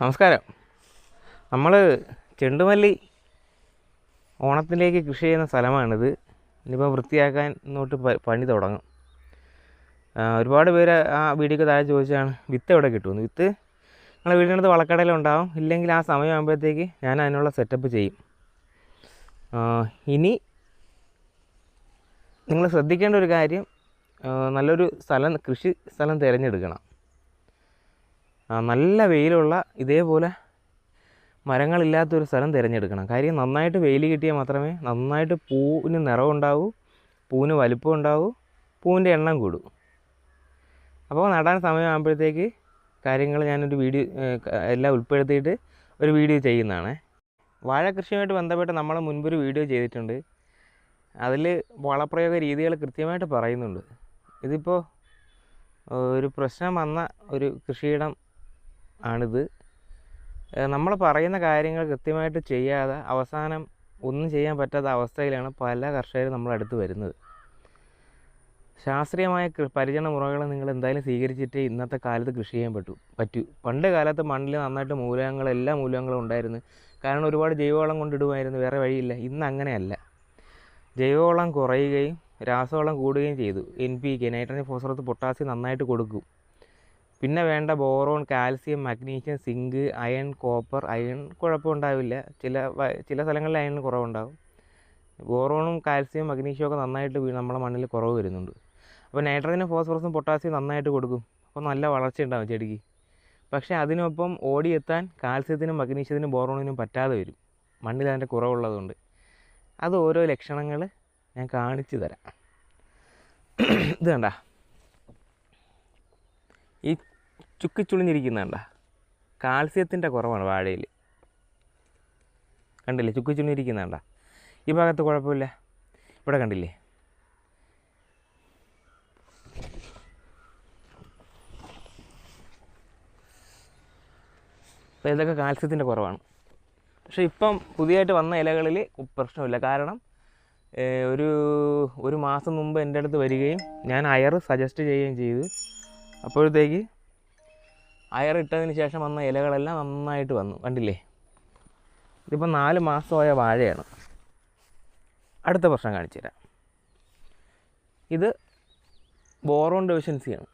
നമസ്കാരം. നമ്മൾ ചെണ്ടുമല്ലി ഓണത്തിലേക്ക് കൃഷി ചെയ്യുന്ന സ്ഥലമാണിത്. ഇനിയിപ്പോൾ വൃത്തിയാക്കാൻ എന്നോട്ട് പണി തുടങ്ങും. ഒരുപാട് പേര് ആ വീഡിയോക്ക് താഴെ ചോദിച്ചാണ് വിത്ത് എവിടെ കിട്ടുമെന്ന്? വിത്ത് നിങ്ങളുടെ വീടിനടുത്ത് വളക്കടയിലുണ്ടാവും. ഇല്ലെങ്കിൽ ആ സമയമാകുമ്പോഴത്തേക്ക് ഞാൻ അതിനുള്ള സെറ്റപ്പ് ചെയ്യും. ഇനി നിങ്ങൾ ശ്രദ്ധിക്കേണ്ട ഒരു കാര്യം നല്ലൊരു സ്ഥലം കൃഷി സ്ഥലം തിരഞ്ഞെടുക്കണം. നല്ല വെയിലുള്ള ഇതേപോലെ മരങ്ങളില്ലാത്തൊരു സ്ഥലം തിരഞ്ഞെടുക്കണം. കാര്യം നന്നായിട്ട് വെയിൽ കിട്ടിയാൽ മാത്രമേ നന്നായിട്ട് പൂവിന് നിറവുണ്ടാവൂ പൂവിന് വലിപ്പം ഉണ്ടാവൂ പൂവിന്റെ എണ്ണം കൂടും. അപ്പോൾ നടാൻ സമയമാകുമ്പോഴത്തേക്ക് കാര്യങ്ങൾ ഞാനൊരു വീഡിയോ എല്ലാം ഉൾപ്പെടുത്തിയിട്ട് ഒരു വീഡിയോ ചെയ്യുന്നതാണ്. വാഴ കൃഷിയുമായിട്ട് ബന്ധപ്പെട്ട് നമ്മൾ മുൻപൊരു വീഡിയോ ചെയ്തിട്ടുണ്ട്. അതിൽ വളപ്രയോഗ രീതികൾ കൃത്യമായിട്ട് പറയുന്നുണ്ട്. ഇതിപ്പോൾ ഒരു പ്രശ്നം വന്ന ഒരു കൃഷിയിടം ആണിത്. നമ്മൾ പറയുന്ന കാര്യങ്ങൾ കൃത്യമായിട്ട് ചെയ്യാതെ അവസാനം ഒന്നും ചെയ്യാൻ പറ്റാത്ത അവസ്ഥയിലാണ് പല കർഷകരും നമ്മൾ അടുത്ത് വരുന്നത്. ശാസ്ത്രീയമായ പരിചരണ മുറകൾ നിങ്ങൾ എന്തായാലും സ്വീകരിച്ചിട്ട് ഇന്നത്തെ കാലത്ത് കൃഷി ചെയ്യാൻ പറ്റൂ. പറ്റൂ. പണ്ട് കാലത്ത് മണ്ണിൽ നന്നായിട്ട് മൂലകങ്ങൾ എല്ലാ മൂലകങ്ങളും ഉണ്ടായിരുന്നു. കാരണം ഒരുപാട് ജൈവവളം കൊണ്ടിടുമായിരുന്നു വേറെ വഴിയില്ല. ഇന്ന് അങ്ങനെയല്ല. ജൈവവളം കുറയുകയും രാസവളം കൂടുകയും ചെയ്തു. N P K nitrogen phosphorus potassium നന്നായിട്ട് കൊടുക്കും. പിന്നെ വേണ്ട boron calcium magnesium zinc iron copper iron കുഴപ്പമുണ്ടാവില്ല ചില ചില സ്ഥലങ്ങളിൽ അയൺ കുറവുണ്ടാവും. ബോറോണും കാൽസ്യം മഗ്നീഷ്യം ഒക്കെ നന്നായിട്ട് നമ്മുടെ മണ്ണിൽ കുറവ് വരുന്നുണ്ട്. അപ്പോൾ നൈട്രജനും ഫോസ്ഫറസും പൊട്ടാസ്യം നന്നായിട്ട് കൊടുക്കും. അപ്പോൾ നല്ല വളർച്ച ഉണ്ടാവും ചെടിക്ക്. പക്ഷേ അതിനൊപ്പം ഓടിയെത്താൻ കാൽസ്യത്തിനും മഗ്നീഷ്യത്തിനും ബോറോണിനും പറ്റാതെ വരും. മണ്ണിൽ അതിന്റെ കുറവുള്ളതുകൊണ്ട്. അത് ഓരോ ലക്ഷണങ്ങൾ ഞാൻ കാണിച്ചു തരാം. ഇത് കണ്ട? ഈ ചുക്കി ചുളിഞ്ഞിരിക്കുന്ന കണ്ട? കാൽസ്യത്തിന്റെ കുറവാണ് വാഴയിൽ. കണ്ടില്ലേ? ചുക്കി ചുളിഞ്ഞിരിക്കുന്ന കണ്ട? ഈ ഭാഗത്ത് കുഴപ്പമില്ല. ഇവിടെ കണ്ടില്ലേ? അപ്പോൾ ഇതൊക്കെ കാൽസ്യത്തിന്റെ കുറവാണ്. പക്ഷേ ഇപ്പം പുതിയതായിട്ട് വന്ന ഇലകളിൽ പ്രശ്നമില്ല. കാരണം ഒരു ഒരു മാസം മുമ്പ് എന്റെ അടുത്ത് വരികയും ഞാൻ അയർ സജസ്റ്റ് ചെയ്യുകയും ചെയ്തു. അപ്പോഴത്തേക്ക് അയർ ഇട്ടതിന് ശേഷം വന്ന ഇലകളെല്ലാം നന്നായിട്ട് വന്നു. കണ്ടില്ലേ? ഇതിപ്പോൾ നാല് മാസമായ വാഴയാണ്. അടുത്ത പ്രശ്നം കാണിച്ചു തരാം ഇത് ബോറോൺ ഡെഫിഷ്യൻസിയാണ്.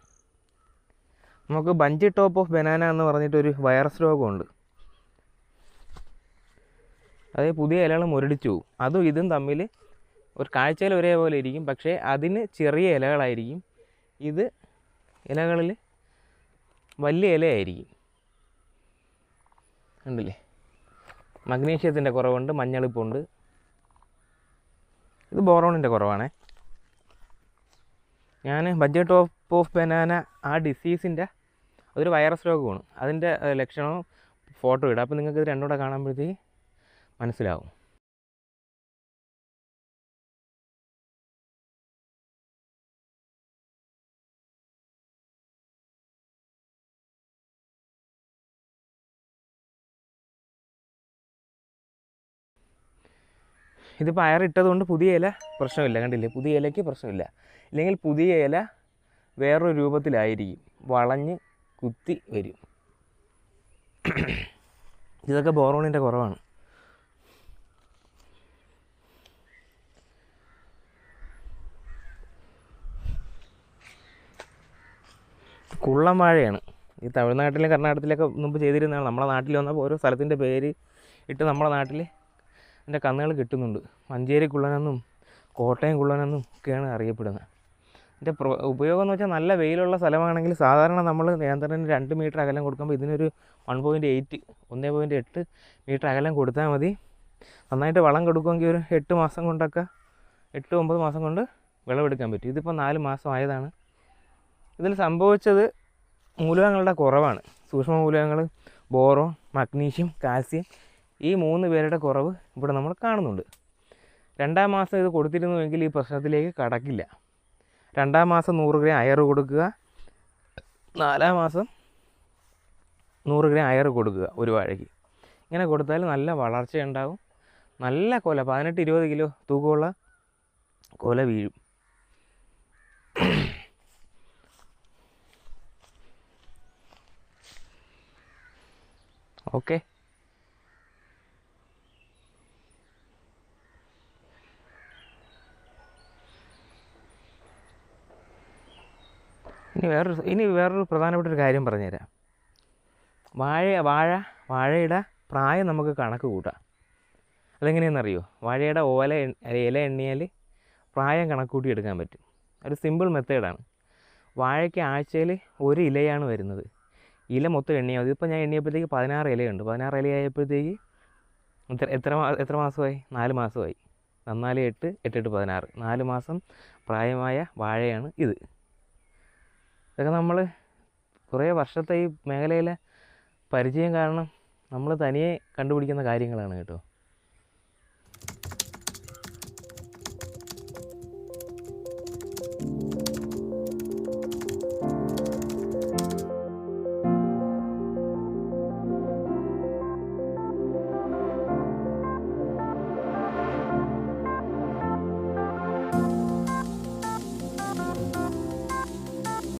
നമുക്ക് ബഞ്ചി ടോപ്പ് ഓഫ് ബനാന എന്ന് പറഞ്ഞിട്ടൊരു വൈറസ് രോഗമുണ്ട്. അത് പുതിയ ഇലകൾ മുരടിച്ചു. പോകും അതും ഇതും തമ്മിൽ ഒരു കാഴ്ചയിൽ ഒരേപോലെ ഇരിക്കും. പക്ഷേ അതിന് ചെറിയ ഇലകളായിരിക്കും. ഇത് ഇലകളിൽ വലിയ ഇലയായിരിക്കും. ഉണ്ടല്ലേ മഗ്നീഷ്യത്തിന്റെ കുറവുണ്ട് മഞ്ഞളിപ്പുണ്ട്. ഇത് ബോറോണിന്റെ കുറവാണേ. ഞാൻ ബഡ്ജറ്റ് ടോപ്പ് ഓഫ് ബനാന ആ ഡിസീസിന്റെ അതൊരു വൈറസ് രോഗമാണ്. അതിന്റെ ലക്ഷണവും ഫോട്ടോ ഇടാം. അപ്പോൾ നിങ്ങൾക്ക് ഇത് രണ്ടും കൂടെ കാണുമ്പോഴത്തേക്ക് മനസ്സിലാവും. ഇതിപ്പോൾ അയറിട്ടതുകൊണ്ട് പുതിയ ഇല പ്രശ്നമില്ല കണ്ടില്ലേ? പുതിയ ഇലയ്ക്ക് പ്രശ്നമില്ല. ഇല്ലെങ്കിൽ പുതിയ ഇല വേറൊരു രൂപത്തിലായിരിക്കും. വളഞ്ഞ് കുത്തി വരും. ഇതൊക്കെ ബോറോണിന്റെ കുറവാണ്. കുള്ളം വാഴയാണ്. ഈ തമിഴ്നാട്ടിലും കർണാടകത്തിലൊക്കെ മുമ്പ് ചെയ്തിരുന്നതാണ്. നമ്മുടെ നാട്ടിൽ വന്നപ്പോൾ ഓരോ സ്ഥലത്തിന്റെ പേര് ഇട്ട് നമ്മുടെ നാട്ടിൽ അതിന്റെ കന്നുകൾ കിട്ടുന്നുണ്ട്. മഞ്ചേരി കുള്ളനെന്നും കോട്ടയം കുള്ളനെന്നും ഒക്കെയാണ് അറിയപ്പെടുന്നത്. ഇതിന്റെ ഉപയോഗം എന്ന് വെച്ചാൽ നല്ല വെയിലുള്ള സ്ഥലമാണെങ്കിൽ സാധാരണ നമ്മൾ നിയന്ത്രണത്തിന് രണ്ട് മീറ്റർ അകലം കൊടുക്കുമ്പോൾ ഇതിനൊരു വൺ പോയിന്റ് എയ്റ്റ് ഒന്നേ പോയിന്റ് എട്ട് മീറ്റർ അകലം കൊടുത്താൽ മതി. നന്നായിട്ട് വളം കൊടുക്കുമെങ്കിൽ ഒരു എട്ട് മാസം കൊണ്ടൊക്കെ എട്ട് ഒമ്പത് മാസം കൊണ്ട് വിളവെടുക്കാൻ പറ്റും. ഇതിപ്പോൾ നാല് മാസം ആയതാണ്. ഇതിൽ സംഭവിച്ചത് മൂലകങ്ങളുടെ കുറവാണ്. സൂക്ഷ്മ മൂലകങ്ങൾ ബോറോ മഗ്നീഷ്യം കാൽസ്യം ഈ മൂന്ന് പേരുടെ കുറവ് ഇവിടെ നമ്മൾ കാണുന്നുണ്ട്. രണ്ടാം മാസം ഇത് കൊടുത്തിരുന്നുവെങ്കിൽ ഈ പ്രശ്നത്തിലേക്ക് കടക്കില്ല. രണ്ടാം മാസം നൂറ് ഗ്രാം അയർ കൊടുക്കുക. നാലാം മാസം നൂറ് ഗ്രാം അയർ കൊടുക്കുക ഒരു വാഴയ്ക്ക്. ഇങ്ങനെ കൊടുത്താൽ നല്ല വളർച്ച ഉണ്ടാവും. നല്ല കൊല പതിനെട്ട് ഇരുപത് കിലോ തൂക്കമുള്ള കൊല വീഴും. ഓക്കെ. ഇനി വേറൊരു ഇനി വേറൊരു പ്രധാനപ്പെട്ട ഒരു കാര്യം പറഞ്ഞുതരാം. വാഴ വാഴ വാഴയുടെ പ്രായം നമുക്ക് കണക്ക് കൂട്ടാം. അതെങ്ങനെയാണെന്നറിയോ? വാഴയുടെ ഓല ഇല എണ്ണിയാൽ പ്രായം കണക്ക് കൂട്ടി എടുക്കാൻ പറ്റും. ഒരു സിമ്പിൾ മെത്തേഡാണ് വാഴയ്ക്ക് ആഴ്ചയിൽ ഒരു ഇലയാണ് വരുന്നത്. ഇല മൊത്തം എണ്ണിയാൽ മതി. ഇപ്പോൾ ഞാൻ എണ്ണിയപ്പോഴത്തേക്ക് പതിനാറ് ഇലയുണ്ട്. പതിനാറ് ഇലയായപ്പോഴത്തേക്ക് എത്ര എത്ര എത്ര മാസമായി? നാല് മാസമായി. നന്നാൽ എട്ട് എട്ട് എട്ട് പതിനാറ്. നാല് മാസം പ്രായമായ വാഴയാണ് ഇത്. ഇതൊക്കെ നമ്മൾ കുറേ വർഷത്തെ ഈ മേഖലയിലെ പരിചയം കാരണം നമ്മൾ തനിയെ കണ്ടുപിടിക്കുന്ന കാര്യങ്ങളാണ് കേട്ടോ.